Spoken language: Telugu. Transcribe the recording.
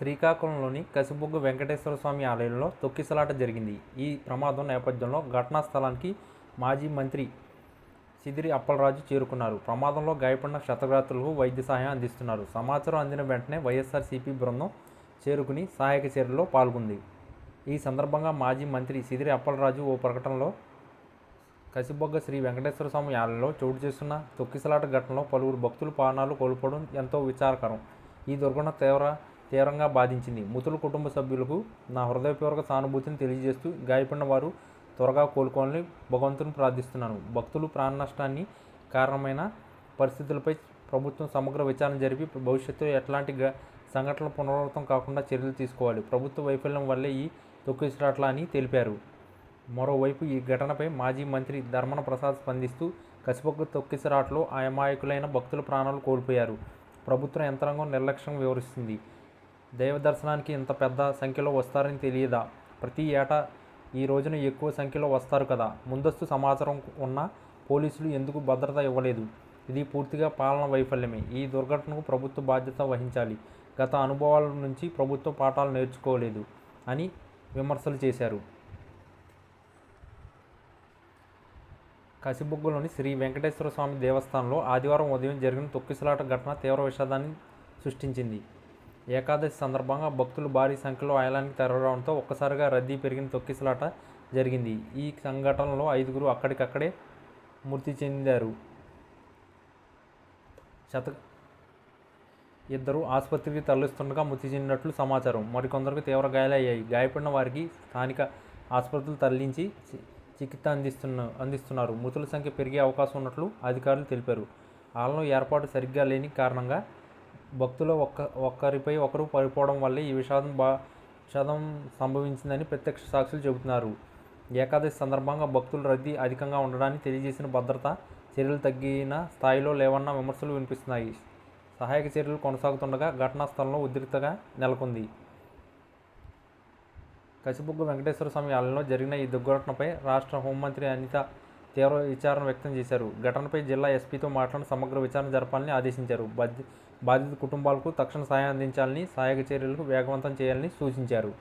శ్రీకాకుళంలోని కసిబుగ్గ వెంకటేశ్వర స్వామి ఆలయంలో తొక్కిసలాట జరిగింది. ఈ ప్రమాదం నేపథ్యంలో ఘటనా స్థలానికి మాజీ మంత్రి సిదిరి అప్పలరాజు చేరుకున్నారు. ప్రమాదంలో గాయపడిన క్షతగాత్రులకు వైద్య సహాయం అందిస్తున్నారు. సమాచారం అందిన వెంటనే వైఎస్ఆర్సీపీ బృందం చేరుకుని సహాయక చర్యల్లో పాల్గొంది. ఈ సందర్భంగా మాజీ మంత్రి సిదిరి అప్పలరాజు ఓ ప్రకటనలో కసిబొగ్గ శ్రీ వెంకటేశ్వర స్వామి ఆలయంలో చోటు చేస్తున్న తొక్కిసలాట ఘటనలో పలువురు భక్తులు ప్రాణాలు కోల్పోవడం ఎంతో విచారకరం. ఈ దుర్ఘటన తీవ్ర తీవ్రంగా బాధించింది. మృతుల కుటుంబ సభ్యులకు నా హృదయపూర్వక సానుభూతిని తెలియజేస్తూ గాయపడిన వారు త్వరగా కోలుకోవాలని భగవంతుని ప్రార్థిస్తున్నాను. భక్తులు ప్రాణ నష్టాన్ని కారణమైన పరిస్థితులపై ప్రభుత్వం సమగ్ర విచారణ జరిపి భవిష్యత్తులో ఎట్లాంటి గ- సంఘటనలు పునరావృతం కాకుండా చర్యలు తీసుకోవాలి. ప్రభుత్వ వైఫల్యం వల్లే ఈ తొక్కిసిరాట్ల అని తెలిపారు. మరోవైపు ఈ ఘటనపై మాజీ మంత్రి ధర్మన ప్రసాద్ స్పందిస్తూ కసిపొక్క తొక్కిసిరాట్లో అమాయకులైన భక్తుల ప్రాణాలు కోల్పోయారు. ప్రభుత్వ యంత్రాంగం నిర్లక్ష్యం వివరిస్తుంది. దైవ దర్శనానికి ఇంత పెద్ద సంఖ్యలో వస్తారని తెలియదా? ప్రతి ఏటా ఈ రోజున ఎక్కువ సంఖ్యలో వస్తారు కదా? ముందస్తు సమాచారం ఉన్న పోలీసులు ఎందుకు భద్రత ఇవ్వలేదు? ఇది పూర్తిగా పాలన వైఫల్యమే. ఈ దుర్ఘటనకు ప్రభుత్వ బాధ్యత వహించాలి. గత అనుభవాల నుంచి ప్రభుత్వ పాఠాలు నేర్చుకోలేదు అని విమర్శలు చేశారు. కసిబుగ్గులోని శ్రీ వెంకటేశ్వర స్వామి దేవస్థానంలో ఆదివారం ఉదయం జరిగిన తొక్కిసలాట ఘటన తీవ్ర విషాదాన్ని సృష్టించింది. ఏకాదశి సందర్భంగా భక్తులు భారీ సంఖ్యలో ఆలయానికి తరలడంతో ఒక్కసారిగా రద్దీ పెరిగిన తొక్కిసలాట జరిగింది. ఈ సంఘటనలో ఐదుగురు అక్కడికక్కడే మృతి చెందారు. శత ఇద్దరు ఆసుపత్రికి తరలిస్తుండగా మృతి చెందినట్లు సమాచారం. మరికొందరికి తీవ్ర గాయాలయ్యాయి. గాయపడిన వారికి స్థానిక ఆసుపత్రులు తరలించి చి- చికిత్స అందిస్తున్న అందిస్తున్నారు. మృతుల సంఖ్య పెరిగే అవకాశం ఉన్నట్లు అధికారులు తెలిపారు. ఆలయం ఏర్పాటు సరిగ్గా లేని కారణంగా భక్తులు ఒక్క ఒక్కరిపై ఒకరు పడిపోవడం వల్లే ఈ విషాదం బా విషాదం సంభవించిందని ప్రత్యక్ష సాక్షులు చెబుతున్నారు. ఏకాదశి సందర్భంగా భక్తుల రద్దీ అధికంగా ఉండడాన్ని తెలియజేసిన భద్రత చర్యలు తగ్గిన స్థాయిలో లేవన్న విమర్శలు వినిపిస్తున్నాయి. సహాయక చర్యలు కొనసాగుతుండగా ఘటనా స్థలంలో ఉద్రిక్తగా నెలకొంది. కసిబుగ్గ వెంకటేశ్వర స్వామి ఆలయంలో జరిగిన ఈ దుర్ఘటనపై రాష్ట్ర హోంమంత్రి అనిత తీవ్ర విచారణ వ్యక్తం చేశారు. ఘటనపై జిల్లా ఎస్పీతో మాట్లాడి సమగ్ర విచారణ జరపాలని ఆదేశించారు. బాధ్య బాధిత కుటుంబాలకు తక్షణ సహాయం అందించాలని సహాయక చర్యలకు వేగవంతం చేయాలని సూచించారు.